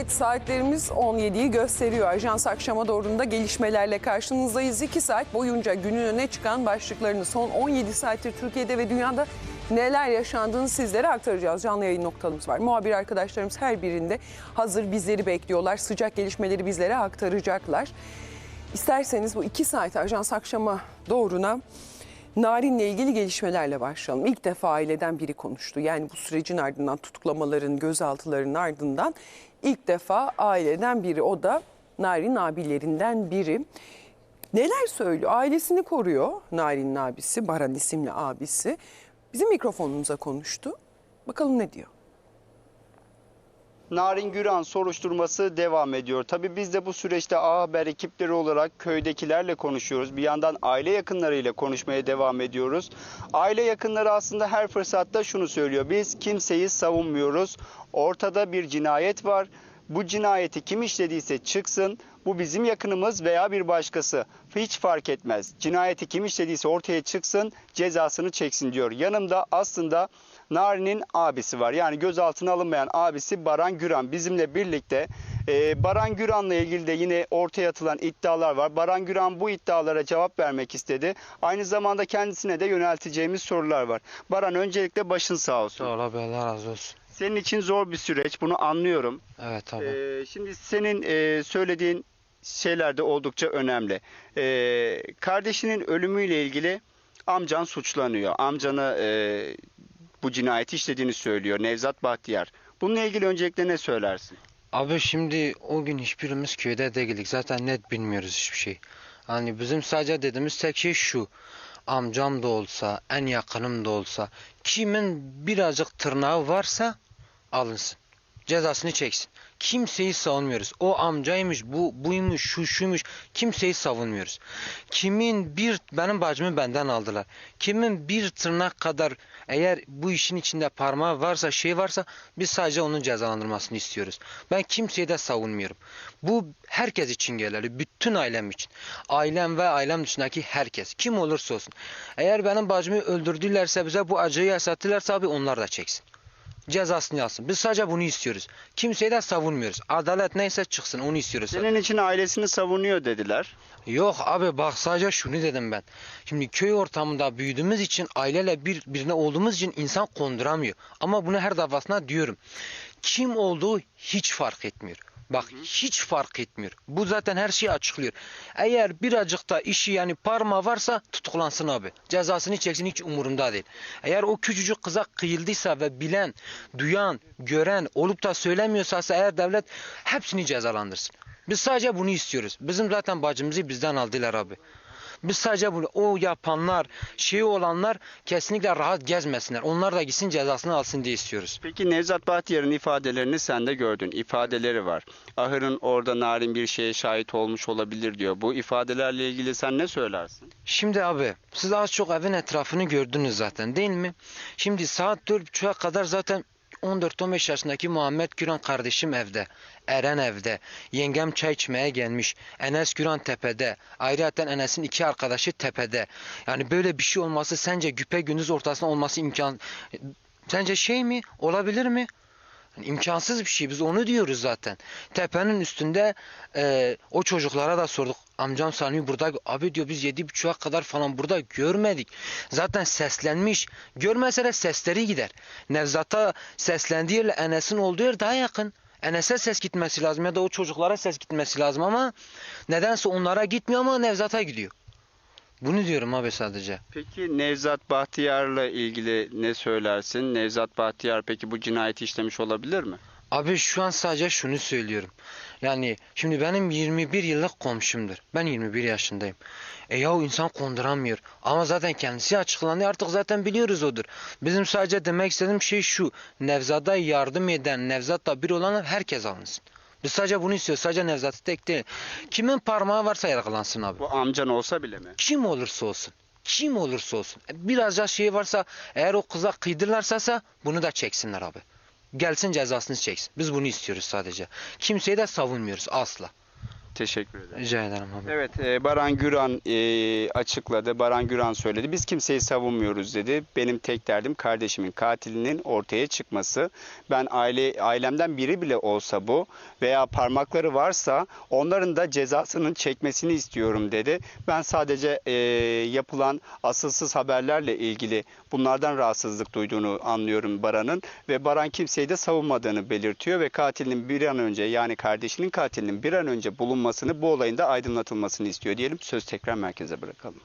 Evet saatlerimiz 17'yi gösteriyor. Ajans akşama doğrunda gelişmelerle karşınızdayız. 2 saat boyunca günün öne çıkan başlıklarını son 17 saattir Türkiye'de ve dünyada neler yaşandığını sizlere aktaracağız. Canlı yayın noktamız var. Muhabir arkadaşlarımız her birinde hazır bizleri bekliyorlar. Sıcak gelişmeleri bizlere aktaracaklar. İsterseniz bu 2 saat Ajans akşama doğruna Narin'le ilgili gelişmelerle başlayalım. İlk defa aileden biri konuştu. Yani bu sürecin ardından tutuklamaların, gözaltıların ardından ilk defa aileden biri. O da Narin abilerinden biri. Neler söylüyor? Ailesini koruyor Narin'in abisi, Baran isimli abisi. Bizim mikrofonumuza konuştu. Bakalım ne diyor? Narin Güran soruşturması devam ediyor. Tabii biz de bu süreçte A Haber ekipleri olarak köydekilerle konuşuyoruz. Bir yandan aile yakınlarıyla konuşmaya devam ediyoruz. Aile yakınları aslında her fırsatta şunu söylüyor. Biz kimseyi savunmuyoruz. Ortada bir cinayet var. Bu cinayeti kim işlediyse çıksın. Bu bizim yakınımız veya bir başkası. Hiç fark etmez. Cinayeti kim işlediyse ortaya çıksın, cezasını çeksin diyor. Yanımda aslında Nari'nin abisi var. Yani gözaltına alınmayan abisi Baran Güran bizimle birlikte. Ee, Baran Güran'la ilgili de yine ortaya atılan iddialar var. Baran Güran bu iddialara cevap vermek istedi. Aynı zamanda kendisine de yönelteceğimiz sorular var. Baran öncelikle başın sağ olsun. Sağ ol abi Allah razı olsun. Senin için zor bir süreç bunu anlıyorum. Evet abi. Ee, şimdi senin e, söylediğin şeyler de oldukça önemli. Ee, kardeşinin ölümüyle ilgili amcan suçlanıyor. Amcanı e, bu cinayeti işlediğini söylüyor Nevzat Bahtiyar. Bununla ilgili öncelikle ne söylersin? Abi şimdi o gün hiçbirimiz köyde değildik. Zaten net bilmiyoruz hiçbir şey. Hani bizim sadece dediğimiz tek şey şu. Amcam da olsa, en yakınım da olsa, kimin birazcık tırnağı varsa alınsın. Cezasını çeksin. Kimseyi savunmuyoruz. O amcaymış, bu buymuş, şu şuymuş. Kimseyi savunmuyoruz. Kimin bir benim bacımı benden aldılar. Kimin bir tırnak kadar eğer bu işin içinde parmağı varsa, şey varsa biz sadece onun cezalandırmasını istiyoruz. Ben kimseyi de savunmuyorum. Bu herkes için geçerli. Bütün ailem için. Ailem ve ailem dışındaki herkes. Kim olursa olsun. Eğer benim bacımı öldürdülerse bize bu acıyı yaşattılarsa abi onlar da çeksin cezasını alsın. Biz sadece bunu istiyoruz. Kimseyi de savunmuyoruz. Adalet neyse çıksın onu istiyoruz. Senin için ailesini savunuyor dediler. Yok abi bak sadece şunu dedim ben. Şimdi köy ortamında büyüdüğümüz için aileyle bir birine olduğumuz için insan konduramıyor. Ama bunu her defasında diyorum. Kim olduğu hiç fark etmiyor. Bak hiç fark etmiyor. Bu zaten her şeyi açıklıyor. Eğer birazcık da işi yani parmağı varsa tutuklansın abi. Cezasını çeksin hiç umurumda değil. Eğer o küçücük kıza kıyıldıysa ve bilen, duyan, gören olup da söylemiyorsa eğer devlet hepsini cezalandırsın. Biz sadece bunu istiyoruz. Bizim zaten bacımızı bizden aldılar abi. Biz sadece bunu o yapanlar, şey olanlar kesinlikle rahat gezmesinler. Onlar da gitsin cezasını alsın diye istiyoruz. Peki Nevzat Bahtiyar'ın ifadelerini sen de gördün. İfadeleri var. Ahır'ın orada narin bir şeye şahit olmuş olabilir diyor. Bu ifadelerle ilgili sen ne söylersin? Şimdi abi siz az çok evin etrafını gördünüz zaten değil mi? Şimdi saat 4.30'a kadar zaten 14-15 yaşındaki Muhammed Güran kardeşim evde. Eren evde. Yengem çay içmeye gelmiş. Enes Güran tepede. Ayrıca Enes'in iki arkadaşı tepede. Yani böyle bir şey olması sence güpe gündüz ortasında olması imkan... Sence şey mi? Olabilir mi? Yani imkansız bir şey. Biz onu diyoruz zaten. Tepenin üstünde e, o çocuklara da sorduk. Amcam sanıyor burada. Abi diyor biz yedi buçuğa kadar falan burada görmedik. Zaten seslenmiş. Görmese de sesleri gider. Nevzat'a seslendiği yerle Enes'in olduğu yer daha yakın. Enes'e ses gitmesi lazım ya da o çocuklara ses gitmesi lazım ama nedense onlara gitmiyor ama Nevzat'a gidiyor. Bunu diyorum abi sadece. Peki Nevzat Bahtiyar'la ilgili ne söylersin? Nevzat Bahtiyar peki bu cinayeti işlemiş olabilir mi? Abi şu an sadece şunu söylüyorum. Yani şimdi benim 21 yıllık komşumdur. Ben 21 yaşındayım. E yahu insan konduramıyor. Ama zaten kendisi açıklanıyor artık zaten biliyoruz odur. Bizim sadece demek istediğim şey şu. Nevzat'a yardım eden, Nevzat'la bir olan herkes alınsın. Biz sadece bunu istiyoruz. Sadece Nevzat'ı tek değil. Kimin parmağı varsa yargılansın abi. Bu amcan olsa bile mi? Kim olursa olsun. Kim olursa olsun. E, Birazca şey varsa eğer o kıza kıydırlarsa bunu da çeksinler abi. Gelsin cezasını çeksin. Biz bunu istiyoruz sadece. Kimseyi de savunmuyoruz asla. Teşekkür ederim. Rica ederim abi. Evet, e, Baran Güran e, açıkladı. Baran Güran söyledi. Biz kimseyi savunmuyoruz dedi. Benim tek derdim kardeşimin katilinin ortaya çıkması. Ben aile ailemden biri bile olsa bu veya parmakları varsa onların da cezasının çekmesini istiyorum dedi. Ben sadece e, yapılan asılsız haberlerle ilgili bunlardan rahatsızlık duyduğunu anlıyorum Baran'ın ve Baran kimseyi de savunmadığını belirtiyor ve katilinin bir an önce yani kardeşinin katilinin bir an önce bulunmasını bu olayın da aydınlatılmasını istiyor diyelim. Söz tekrar merkeze bırakalım.